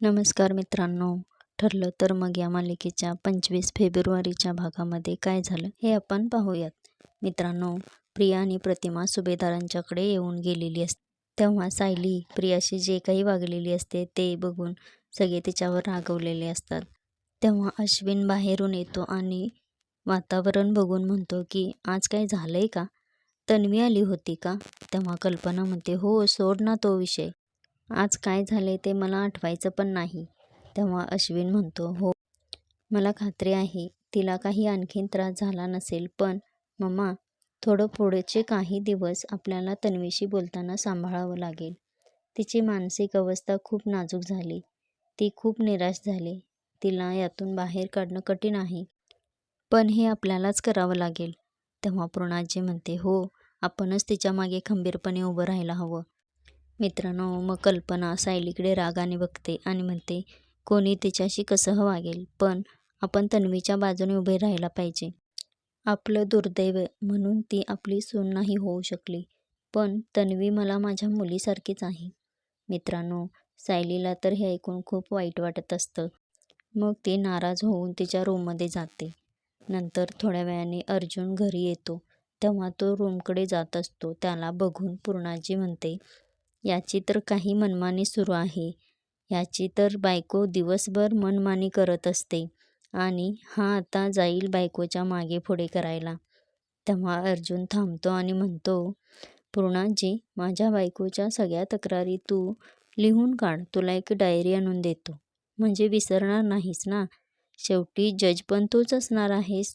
नमस्कार मित्रांनो. ठरलं तर मग या मालिकेच्या पंचवीस फेब्रुवारीच्या भागामध्ये काय झालं हे आपण पाहूयात. मित्रांनो प्रिया आणि प्रतिमा सुभेदारांच्याकडे येऊन गेलेली असते तेव्हा सायली प्रियाशी जे काही वागलेली असते ते बघून सगळे तिच्यावर रागवलेले असतात. तेव्हा अश्विन बाहेरून येतो आणि वातावरण बघून म्हणतो की आज काय झालंय का? तन्वी आली होती का? तेव्हा कल्पना म्हणते हो सोड ना तो विषय. आज काय झाले ते मला आठवायचं पण नाही. तेव्हा अश्विन म्हणतो हो मला खात्री आहे तिला काही आणखीन त्रास झाला नसेल पण मम्मा थोडं पुढचे काही दिवस आपल्याला तन्वीशी बोलताना सांभाळावं लागेल. तिची मानसिक अवस्था खूप नाजूक झाली. ती खूप निराश झाली. तिला यातून बाहेर काढणं कठीण आहे पण हे आपल्यालाच करावं लागेल. तेव्हा पूर्णाजी म्हणते हो आपणच तिच्यामागे खंबीरपणे उभं राहायला हवं. मित्रांनो मग कल्पना सायलीकडे रागाने बघते आणि म्हणते कोणी तिच्याशी कसं वागेल पण आपण तन्वीच्या बाजूने उभे राहायला पाहिजे. आपलं दुर्दैव म्हणून ती आपली सून नाही होऊ शकली. पण तन्वी मला माझ्या मुलीसारखीच आहे. मित्रांनो सायलीला तर हे ऐकून खूप वाईट वाटत असतं. मग ती नाराज होऊन तिच्या रूममध्ये जाते. नंतर थोड्या वेळाने अर्जुन घरी येतो. तेव्हा तो रूमकडे जात असतो. त्याला बघून पूर्णाजी म्हणते याची तर काही मनमानी सुरू आहे. याची तर बायको दिवसभर मनमानी करत असते आणि हा आता जाईल बायकोच्या मागे पुढे करायला. तेव्हा अर्जुन थांबतो आणि म्हणतो पूर्णाजी माझ्या बायकोच्या सगळ्या तक्रारी तू लिहून काढ. तुला एक डायरी आणून देतो. म्हणजे विसरणार नाहीस ना? शेवटी जज पण तूच असणार आहेस.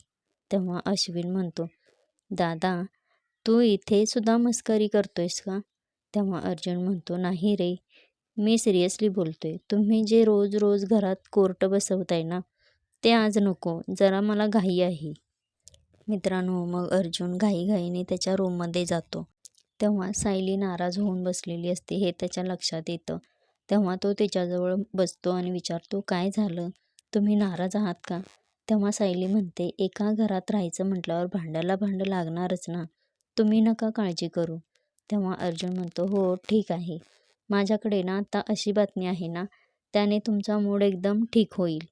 तेव्हा अश्विन म्हणतो दादा तू इथे सुद्धा मस्करी करतोयस का? तेव्हा अर्जुन म्हणतो नाही रे मी सिरियसली बोलतोय. तुम्ही जे रोज रोज घरात कोर्ट बसवताय ना ते आज नको. जरा मला घाई आहे. मित्रांनो मग अर्जुन घाईघाईने त्याच्या रूममध्ये जातो. तेव्हा सायली नाराज होऊन बसलेली असते हे त्याच्या लक्षात येतं. तेव्हा तो तिच्याजवळ बसतो आणि विचारतो काय झालं? तुम्ही नाराज आहात का? तेव्हा सायली म्हणते एका घरात राहायचं म्हटल्यावर भांड्याला भांडं लागणारच ना. तुम्ही नका काळजी करू. तेव्हा अर्जुन म्हणतो हो ठीक आहे. माझ्याकडे ना आता अशी बातमी आहे ना त्याने तुमचा मूड एकदम ठीक होईल.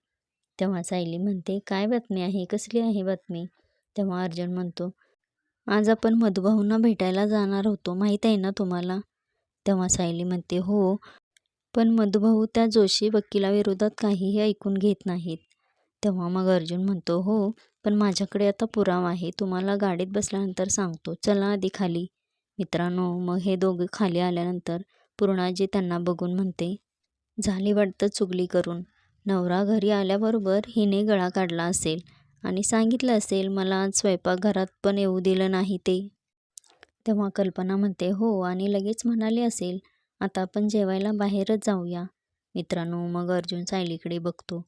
तेव्हा सायली म्हणते काय बातमी आहे? कसली आहे बातमी? तेव्हा अर्जुन म्हणतो आज आपण मधुभाऊंना भेटायला जाणार होतो माहीत आहे ना तुम्हाला? तेव्हा सायली म्हणते हो पण मधुभाऊ त्या जोशी वकिलाविरोधात काहीही ऐकून घेत नाहीत. तेव्हा मग अर्जुन म्हणतो हो पण माझ्याकडे आता पुरावा आहे. तुम्हाला गाडीत बसल्यानंतर सांगतो. चला आधी खाली. मित्रांनो मग हे दोघे खाली आल्यानंतर पूर्णाजी त्यांना बघून म्हणते झाली वाटतं चुगली करून. नवरा घरी आल्याबरोबर हिने गळा काढला असेल आणि सांगितलं असेल मला आज स्वयंपाकघरात पण येऊ दिलं नाही ते. तेव्हा कल्पना म्हणते हो आणि लगेच म्हणाली असेल आता आपण जेवायला बाहेरच जाऊया. मित्रांनो मग अर्जुन सायलीकडे बघतो.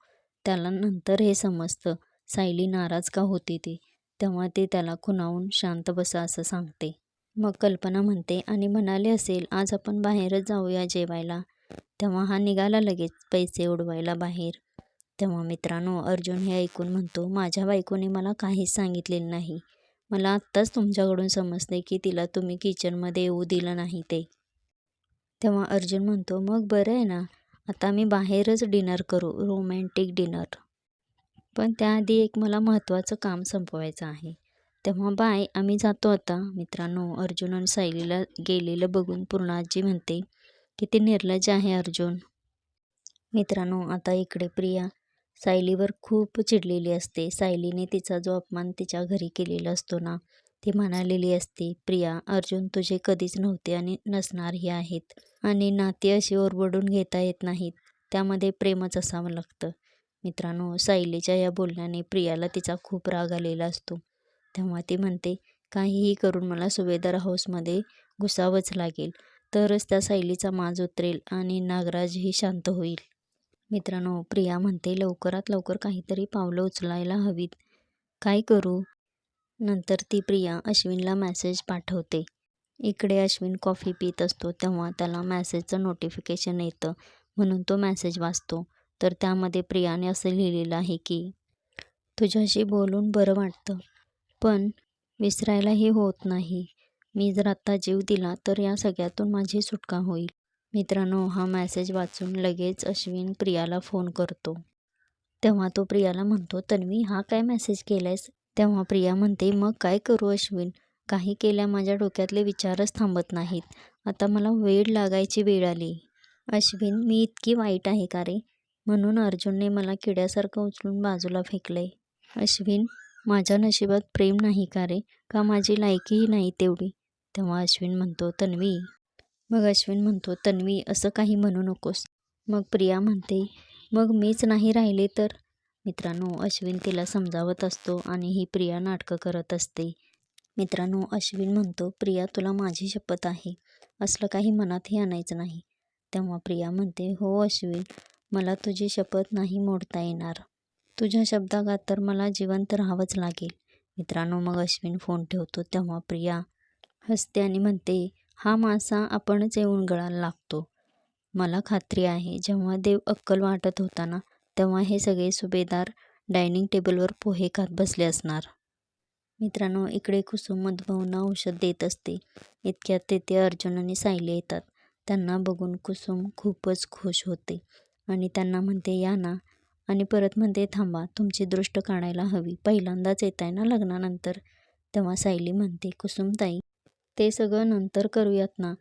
त्याला नंतर हे समजतं सायली नाराज का होती ती? तेव्हा ते त्याला खुणावून शांत बसा असं सांगते. मग कल्पना म्हणते आणि म्हणाले असेल आज आपण बाहेरच जाऊया जेवायला. तेव्हा हा निघाला लगेच पैसे उडवायला बाहेर. तेव्हा मित्रांनो अर्जुन हे ऐकून म्हणतो माझ्या बायकोने मला काहीच सांगितलेलं नाही. मला आत्ताच तुमच्याकडून समजते की तिला तुम्ही किचनमध्ये येऊ दिलं नाही ते. तेव्हा अर्जुन म्हणतो मग बरं आहे ना आता मी बाहेरच डिनर करू रोमॅन्टिक डिनर. पण त्याआधी एक मला महत्त्वाचं काम संपवायचं आहे. तेव्हा बाय आम्ही जातो आता. मित्रांनो अर्जुन आणि सायलीला गेलेलं बघून पूर्णाजी म्हणते किती निर्लज आहे अर्जुन. मित्रांनो आता इकडे प्रिया सायलीवर खूप चिडलेली असते. सायलीने तिचा जो अपमान तिच्या घरी केलेला असतो ना ती म्हणालेली असते प्रिया अर्जुन तुझे कधीच नव्हते आणि नसणारही आहेत आणि नाती अशी ओरबडून घेता येत नाहीत. त्यामध्ये प्रेमच असावं लागतं. मित्रांनो सायलीच्या या बोलण्याने प्रियाला तिचा खूप राग आलेला असतो. तेव्हा ती म्हणते काहीही करून मला सुभेदार हाऊसमध्ये घुसावंच लागेल. तरच त्या सायलीचा माज उतरेल आणि नागराजही शांत होईल. मित्रांनो प्रिया म्हणते लवकरात लवकर काहीतरी पावलं उचलायला हवीत. काय करू? नंतर ती प्रिया अश्विनला मॅसेज पाठवते. इकडे अश्विन कॉफी पित असतो तेव्हा त्याला मॅसेजचं नोटिफिकेशन येतं. म्हणून तो मॅसेज वाचतो. तर त्यामध्ये प्रियाने असं लिहिलेलं आहे की तुझ्याशी बोलून बरं वाटतं. पण विसरायला हे होत नाही. मी जर आत्ता जीव दिला तर या सगळ्यातून माझी सुटका होईल. मित्रांनो हा मॅसेज वाचून लगेच अश्विन प्रियाला फोन करतो. तेव्हा तो प्रियाला म्हणतो तन्वी हा काय मेसेज केलायस? तेव्हा प्रिया म्हणते मग काय करू अश्विन? काही केल्या माझ्या डोक्यातले विचारच थांबत नाहीत. आता मला वेळ लागायची वेळ आली अश्विन मी इतकी वाईट आहे का रे? म्हणून अर्जुनने मला किड्यासारखं उचलून बाजूला फेकलंय. अश्विन माझ्या नशिबात प्रेम नाही का रे? का माझी लायकीही नाही तेवढी? तेव्हा अश्विन म्हणतो तन्वी. मग अश्विन म्हणतो तन्वी असं काही म्हणू नकोस. मग प्रिया म्हणते मग मीच नाही राहिले तर? मित्रांनो अश्विन तिला समजावत असतो आणि ही प्रिया नाटकं करत असते. मित्रांनो अश्विन म्हणतो प्रिया तुला माझी शपथ आहे. असलं काही मनातही आणायचं नाही. तेव्हा प्रिया म्हणते हो अश्विन मला तुझी शपथ नाही मोडता येणार. तुझ्या शब्दागात तर मला जिवंत राहावंच लागेल. मित्रांनो मग अश्विन फोन ठेवतो तेव्हा प्रिया हसते आणि म्हणते हा मासा आपणच येऊन गळायला लागतो. मला खात्री आहे जेव्हा देव अक्कल वाटत होता ना तेव्हा हे सगळे सुभेदार डायनिंग टेबलवर पोहे खात बसले असणार. मित्रांनो इकडे कुसुम मधुभाऊंना औषध देत असते. इतक्यात तेथे अर्जुन आणि सायली येतात. त्यांना बघून कुसुम खूपच खुश होते आणि त्यांना म्हणते या ना आणि परत म्हणते थांबा तुमची दृष्ट काढायला हवी. पहिल्यांदाच येत आहे ना लग्नानंतर? तेव्हा सायली म्हणते कुसुमताई ते सगळं नंतर करूयात ना.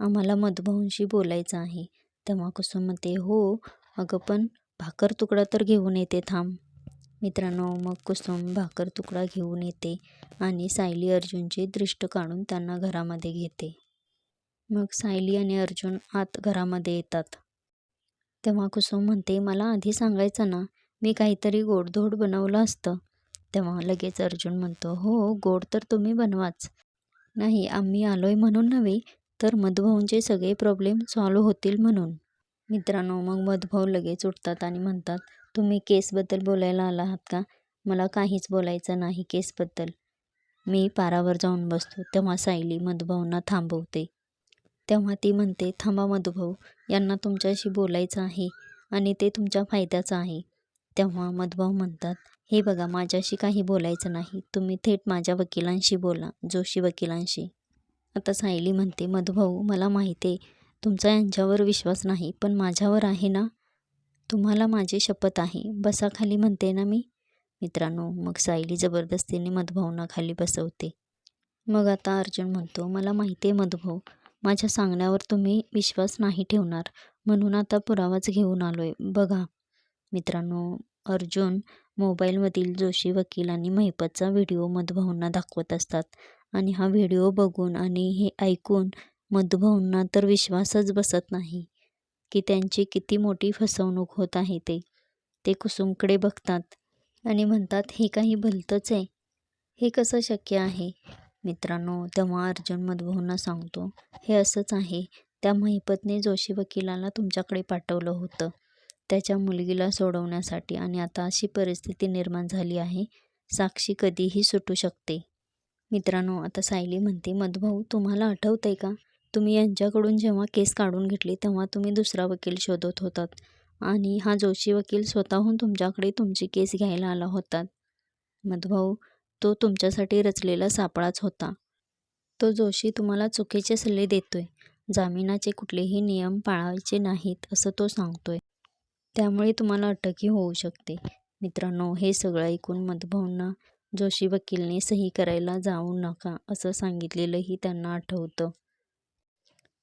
आम्हाला मधुभाऊंशी बोलायचं आहे. तेव्हा कुसुम म्हणते हो अगं पण भाकर तुकडा तर घेऊन येते थांब. मित्रांनो मग कुसुम भाकर तुकडा घेऊन येते आणि सायली अर्जुनची दृष्ट काढून त्यांना घरामध्ये घेते. मग सायली आणि अर्जुन आत घरामध्ये येतात. तेव्हा कुसुम म्हणते मला आधी सांगायचं ना मी काहीतरी गोडधोड बनवलं असतं. तेव्हा लगेच अर्जुन म्हणतो हो गोड तर तुम्ही बनवाच. नाही आम्ही आलोय म्हणून नव्हे तर मधुभाऊंचे सगळे प्रॉब्लेम सॉल्व्ह होतील म्हणून. मित्रांनो मग मधुभाऊ लगेच उठतात आणि म्हणतात तुम्ही केसबद्दल बोलायला आला आहात का? मला काहीच बोलायचं नाही केसबद्दल. मी पारावर जाऊन बसतो तेव्हा सायली मधुभाऊंना थांबवते. तेव्हा ती म्हणते थांबा मधुभाऊ यांना तुमच्याशी बोलायचं आहे आणि ते तुमच्या फायद्याचं आहे. तेव्हा मधुभाऊ म्हणतात हे बघा माझ्याशी काही बोलायचं नाही. तुम्ही थेट माझ्या वकिलांशी बोला जोशी वकिलांशी. आता सायली म्हणते मधुभाऊ मला माहिती आहे तुमचा यांच्यावर विश्वास नाही पण माझ्यावर आहे ना? तुम्हाला माझी शपथ आहे. बसा खाली म्हणते ना मी? मित्रांनो मग सायली जबरदस्तीने मधुभाऊंना खाली बसवते. मग आता अर्जुन म्हणतो मला माहिती आहे मधुभाऊ माझ्या सांगण्यावर तुम्ही विश्वास नाही ठेवणार म्हणून आता पुरावाच घेऊन आलो आहे बघा मित्रांनो अर्जुन मोबाईलमधील जोशी वकील आणि महिपतचा व्हिडिओ मधुभाऊंना दाखवत असतात. आणि हा व्हिडिओ बघून आणि हे ऐकून मधुभाऊंना तर विश्वासच बसत नाही की त्यांची किती मोठी फसवणूक होत आहे ते. ते कुसुमकडे बघतात आणि म्हणतात हे काही भलतंच आहे. हे कसं शक्य आहे? मित्रांनो तेव्हा अर्जुन मधुभाऊंना सांगतो हे असंच आहे त्या महिपतने जोशी वकिलाला तुमच्याकडे पाठवलं होतं. त्याच्या मुलगीला सोडवण्यासाठी आणि आता अशी परिस्थिती निर्माण झाली आहे साक्षी कधीही सुटू शकते. मित्रांनो आता सायली म्हणते मधुभाऊ तुम्हाला आठवतं आहे का? तुम्ही यांच्याकडून जेव्हा केस काढून घेतली तेव्हा तुम्ही दुसरा वकील शोधत होतात. आणि हा जोशी वकील स्वतःहून तुमच्याकडे तुमची केस घ्यायला आला होता. मधुभाऊ तो तुमच्यासाठी रचलेला सापळाच होता. तो जोशी तुम्हाला चुकीचे सल्ले देतोय. जामिनाचे कुठलेही नियम पाळायचे नाहीत असं तो सांगतोय. त्यामुळे तुम्हाला अटकही होऊ शकते. मित्रांनो हे सगळं ऐकून मधुभाऊंना जोशी वकीलने सही करायला जाऊ नका असं सांगितलेलंही त्यांना आठवतं.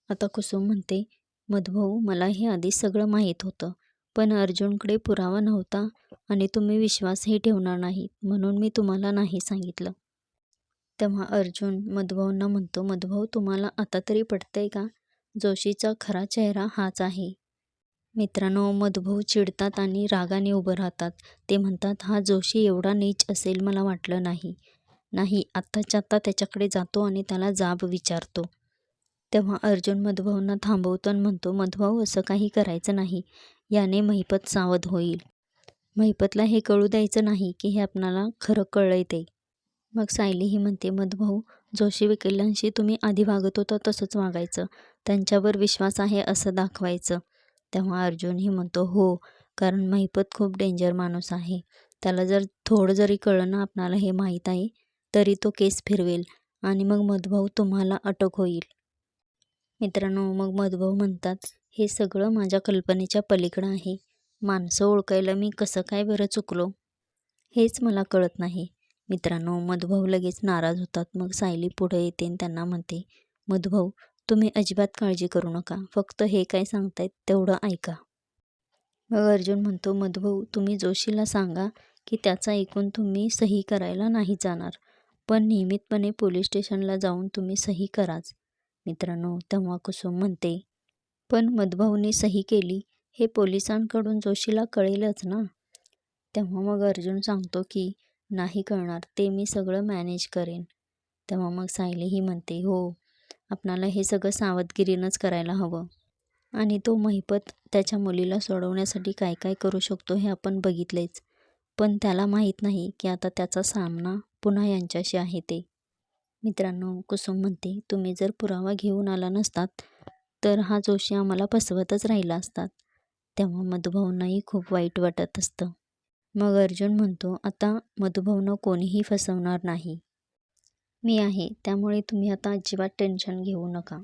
आता कुसुम म्हणते मधभाऊ मला हे आधी सगळं माहीत होतं. पण अर्जुनकडे पुरावा नव्हता आणि तुम्ही विश्वासही ठेवणार नाही म्हणून मी तुम्हाला नाही सांगितलं. तेव्हा अर्जुन मधुभाऊंना म्हणतो मधुभाऊ तुम्हाला आता तरी पटतंय का? जोशीचा खरा चेहरा हाच आहे. मित्रांनो मधुभाऊ चिडतात आणि रागाने उभं राहतात. ते म्हणतात हा जोशी एवढा नीच असेल मला वाटलं नाही. नाही आत्ताच्या आत्ता त्याच्याकडे जातो आणि त्याला जाब विचारतो. तेव्हा अर्जुन मधुभाऊंना थांबवतो आणि म्हणतो मधुभाऊ असं काही करायचं नाही. याने महिपत सावध होईल. महिपतला हे कळू द्यायचं नाही की हे आपणाला खरं कळलंय ते. मग सायली ही म्हणते मधुभाऊ जोशी वकिलांशी तुम्ही आधी वागत होता तसंच वागायचं. त्यांच्यावर विश्वास आहे असं दाखवायचं. तेव्हा अर्जुनही म्हणतो हो कारण महिपत खूप डेंजर माणूस आहे. त्याला जर थोडं जरी कळलं ना आपणाला हे माहीत आहे तरी तो केस फिरवेल आणि मग मधभाऊ तुम्हाला अटक होईल. मित्रांनो मग मधुभाऊ म्हणतात हे सगळं माझ्या कल्पनेच्या पलीकडं आहे. माणसं ओळखायला मी कसं काय बरं चुकलो? हेच मला कळत नाही. मित्रांनो मधुभाऊ लगेच नाराज होतात. मग सायली पुढे येते आणि त्यांना म्हणते मधुभाऊ तुम्ही अजिबात काळजी करू नका. फक्त हे काय सांगतायत तेवढं ऐका. मग अर्जुन म्हणतो मधुभाऊ तुम्ही जोशीला सांगा की त्याचा ऐकून तुम्ही सही करायला नाही जाणार. पण नियमितपणे पोलीस स्टेशनला जाऊन तुम्ही सही कराच. मित्रांनो तेव्हा कुसुम म्हणते पण मधुभाऊनी सही केली हे पोलिसांकडून जोशीला कळेलच ना. तेव्हा मग अर्जुन सांगतो की नाही कळणार ते मी सगळं मॅनेज करेन. तेव्हा मग सायलीही म्हणते हो आपणाला हे सगळं सावधगिरीनंच करायला हवं. आणि तो महिपत त्याच्या मुलीला सोडवण्यासाठी काय काय करू शकतो हे आपण बघितलेच. पण त्याला माहीत नाही की आता त्याचा सामना पुन्हा यांच्याशी आहे ते. मित्रांनो कुसुम म्हणते तुम्ही जर पुरावा घेऊन आला नसतात तर हा जोशी आम्हाला फसवतच राहिला असतात तेव्हा मधुभाऊंनाही खूप वाईट वाटत असतं. मग अर्जुन म्हणतो आता मधुभाऊनं कोणीही फसवणार नाही. मी आहे त्यामुळे तुम्ही आता अजिबात टेन्शन घेऊ नका.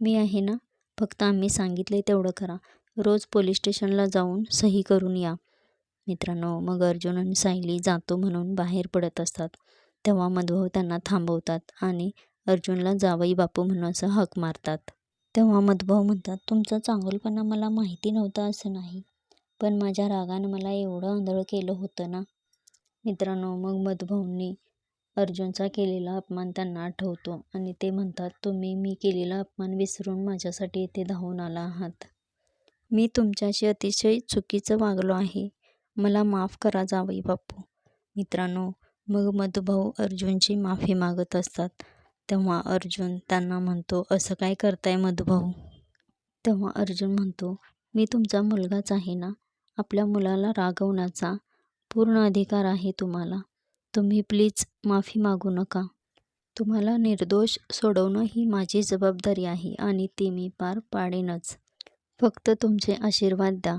मी आहे ना? फक्त आम्ही सांगितले तेवढं करा. रोज पोलीस स्टेशनला जाऊन सही करून या. मित्रांनो मग अर्जुन आणि सायली जातो म्हणून बाहेर पडत असतात. तेव्हा मधुभाऊ त्यांना थांबवतात आणि अर्जुनला जावई बापू म्हणून असं हक मारतात. तेव्हा मधुभाऊ म्हणतात तुमचा चांगलपणा मला माहिती नव्हता असं नाही पण माझ्या रागानं मला एवढं आंधळं केलं होतं ना. मित्रांनो मग मधुभाऊंनी अर्जुनचा केलेला अपमान त्यांना आठवतो आणि ते म्हणतात तुम्ही मी केलेला अपमान विसरून माझ्यासाठी इथे धावून आला आहात. मी तुमच्याशी अतिशय चुकीचं वागलो आहे. मला माफ करा जावई बापू. मित्रांनो मग मधुभाऊ अर्जुनची माफी मागत असतात. तेव्हा अर्जुन त्यांना म्हणतो असं काय करताय मधुभाऊ? तेव्हा अर्जुन म्हणतो मी तुमचा मुलगाच आहे ना? आपल्या मुलाला रागवण्याचा पूर्ण अधिकार आहे तुम्हाला. तुम्ही प्लीज माफी मागू नका. तुम्हाला निर्दोष सोडवणं ही माझी जबाबदारी आहे आणि ती मी पार पाडेनच. फक्त तुमचे आशीर्वाद द्या.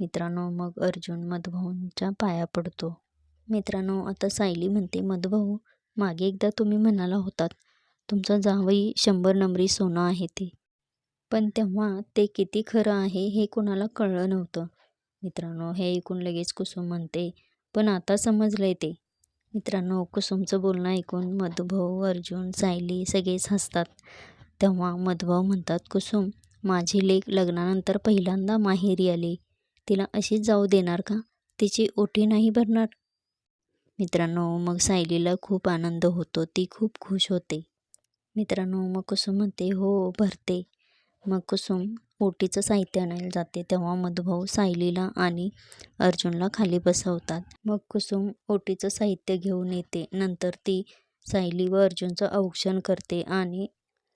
मित्रांनो मग अर्जुन मधुभाऊंच्या पाया पडतो. मित्रांनो आता सायली म्हणते मधुभाऊ मागे एकदा तुम्ही म्हणाला होतात तुमचा जावई शंभर नंबरी सोनं आहे ते. पण तेव्हा ते किती खरं आहे हे कोणाला कळलं नव्हतं. मित्रांनो हे ऐकून लगेच कुसुम म्हणते पण आता समजलं आहे ते. मित्रांनो कुसुमचं बोलणं ऐकून मधुभाऊ अर्जुन सायली सगळेच हसतात. तेव्हा मधुभाऊ म्हणतात कुसुम माझी लेक लग्नानंतर पहिल्यांदा माहेरी आली. तिला अशीच जाऊ देणार का? तिची ओटी नाही भरणार? मित्रांनो मग सायलीला खूप आनंद होतो. ती खूप खुश होते. मित्रांनो मग कुसुम म्हणते हो भरते. मग कुसुम ओटीचं साहित्य आणायला जाते. तेव्हा मधुभाऊ सायलीला आणि अर्जुनला खाली बसवतात. मग कुसुम ओटीचं साहित्य घेऊन येते. नंतर ती सायली व अर्जुनचं औक्षण करते आणि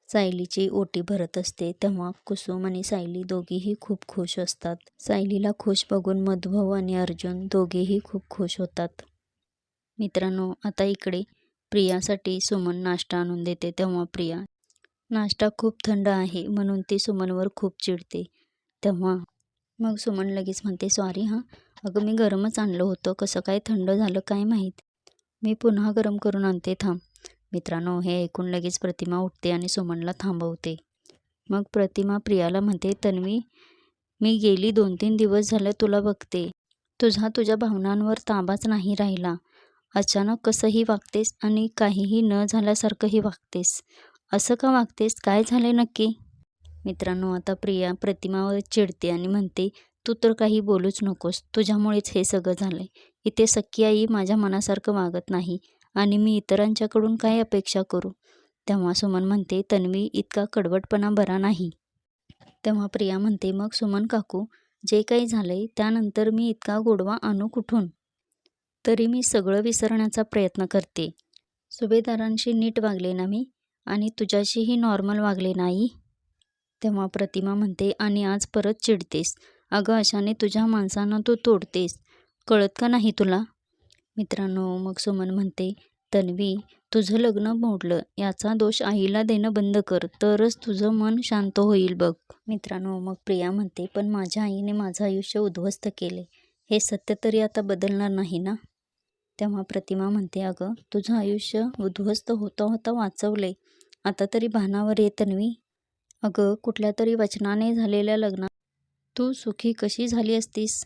सायलीची ओटी भरत असते. तेव्हा कुसुम आणि सायली दोघीही खूप खुश असतात. सायलीला खुश बघून मधुभाऊ आणि अर्जुन दोघेही खूप खुश होतात. मित्रांनो आता इकडे प्रियासाठी सुमन नाश्ता आणून देते तेव्हा प्रिया नाश्ता खूप थंड आहे म्हणून ती सुमनवर खूप चिडते. तेव्हा मग सुमन लगेच म्हणते सॉरी हां. अगं मी गरमच आणलं होतं. कसं काय थंड झालं काय माहीत? मी पुन्हा गरम करून आणते थांब. मित्रांनो हे ऐकून लगेच प्रतिमा उठते आणि सुमनला थांबवते. मग प्रतिमा प्रियाला म्हणते तन्वी मी गेली दोन तीन दिवस झालं तुला बघते. तुझा तुझ्या भावनांवर ताबाच नाही राहिला. अचानक कसंही वागतेस आणि काहीही न झाल्यासारखंही वागतेस. असं का वागतेस? काय झालं नक्की? मित्रांनो आता प्रिया प्रतिमावर चिडते आणि म्हणते तू तर काही बोलूच नकोस. तुझ्यामुळेच हे सगळं झालं आहे इथे सख्खी आई माझ्या मनासारखं वागत नाही आणि मी इतरांच्याकडून काय अपेक्षा करू? तेव्हा सुमन म्हणते तन्वी इतका कडवटपणा बरा नाही. तेव्हा प्रिया म्हणते मग सुमन काकू जे काही झालंय त्यानंतर मी इतका गोडवा आणू कुठून? तरी मी सगळं विसरण्याचा प्रयत्न करते. सुभेदारांशी नीट वागले ना मी? आणि तुझ्याशीही नॉर्मल वागले नाही? तेव्हा प्रतिमा म्हणते आणि आज परत चिडतेस. अगं अशाने तुझ्या माणसांना तू तोडतेस. कळत का नाही तुला? मित्रांनो मग सुमन म्हणते तन्वी तुझं लग्न मोडलं. याचा दोष आईला देणं बंद कर. तरच तुझं मन शांत होईल बघ. मित्रांनो मग प्रिया म्हणते पण माझ्या आईने माझं आयुष्य उद्ध्वस्त केले. हे सत्य तरी आता बदलणार नाही ना? तेव्हा प्रतिमा म्हणते अगं तुझं आयुष्य उद्ध्वस्त होता होता वाचवले आता तरी भानावर ये तन्वी अगं कुठल्या तरी वचनाने झालेल्या लग्नात तू सुखी कशी झाली असतीस?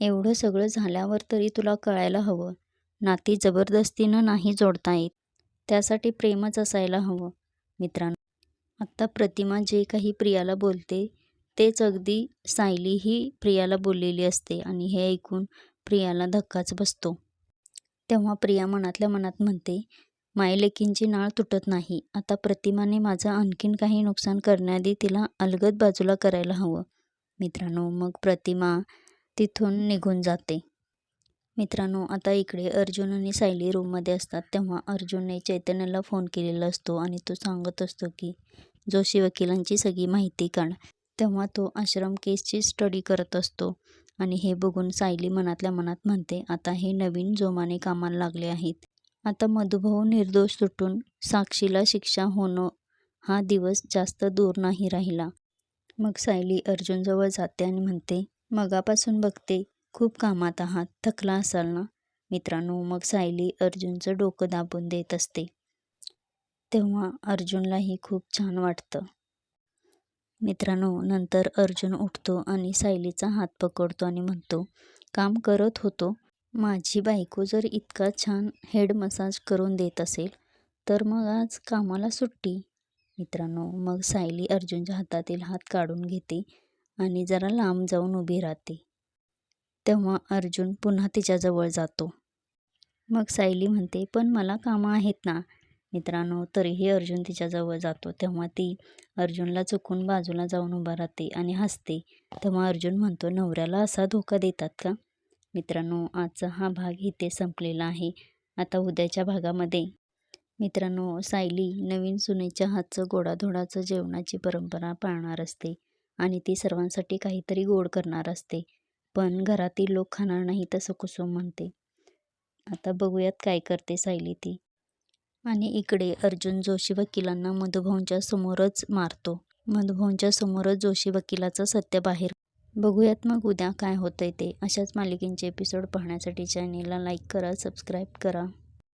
एवढं सगळं झाल्यावर तरी तुला कळायला हवं. नाती जबरदस्तीनं नाही जोडता येत. त्यासाठी प्रेमच असायला हवं मित्रांनो. आत्ता प्रतिमा जे काही प्रियाला बोलते तेच अगदी सायलीही प्रियाला बोललेली असते आणि हे ऐकून प्रियाला धक्काच बसतो. तेव्हा प्रिया मनातल्या मनात म्हणते मायलेकींची नाळ तुटत नाही. आता प्रतिमाने माझं आणखीन काही नुकसान करण्याआधी तिला अलगद बाजूला करायला हवं. मित्रांनो मग प्रतिमा तिथून निघून जाते. मित्रांनो आता इकडे अर्जुन आणि सायली रूममध्ये असतात. तेव्हा अर्जुनने चैतन्याला फोन केलेला असतो आणि तो सांगत असतो की जोशी वकिलांची सगळी माहिती काढ. तेव्हा तो आश्रम केसची स्टडी करत असतो. आणि हे बघून सायली मनातल्या मनात म्हणते आता हे नवीन जोमाने कामाला लागले आहेत. आता मधुभाऊ निर्दोष सुटून साक्षीला शिक्षा होणं हा दिवस जास्त दूर नाही राहिला. मग सायली अर्जुनजवळ जाते आणि म्हणते मगापासून बघते खूप कामात आहात थकला असाल ना? मित्रांनो मग सायली अर्जुनचं डोकं दाबून देत असते. तेव्हा अर्जुनलाही खूप छान वाटतं. मित्रांनो नंतर अर्जुन उठतो आणि सायलीचा हात पकडतो आणि म्हणतो काम करत होतो. माझी बायको जर इतका छान हेड मसाज करून देत असेल तर मग आज कामाला सुट्टी. मित्रांनो मग सायली अर्जुनच्या हातातील हात काढून घेते आणि जरा लांब जाऊन उभी राहते. तेव्हा अर्जुन पुन्हा तिच्याजवळ जातो. मग सायली म्हणते पण मला कामं आहेत ना. मित्रांनो तरीही अर्जुन तिच्याजवळ जातो तेव्हा ती अर्जुनला चुकून बाजूला जाऊन उभा राहते आणि हसते. तेव्हा अर्जुन म्हणतो नवऱ्याला असा धोका देतात का? मित्रांनो आजचा हा भाग इथे संपलेला आहे. आता उद्याच्या भागामध्ये. मित्रांनो सायली नवीन सुनेच्या हातचं गोडाधोडाचं जेवणाची परंपरा पाळणार असते आणि ती सर्वांसाठी काहीतरी गोड करणार असते. पण घरातील लोक खाणार नाही तसं कुसुम म्हणते. आता बघूयात काय करते सायली ती. आणि इकडे अर्जुन जोशी वकिलांना मधुभाऊंच्या समोरच मारतो. मधुभाऊंच्या समोरच जोशी वकिलाचं सत्य बाहेर. बघूयात मग उद्या काय होतंय ते. अशाच मालिकेंचे एपिसोड पाहण्यासाठी चॅनेलला लाईक करा सबस्क्राईब करा.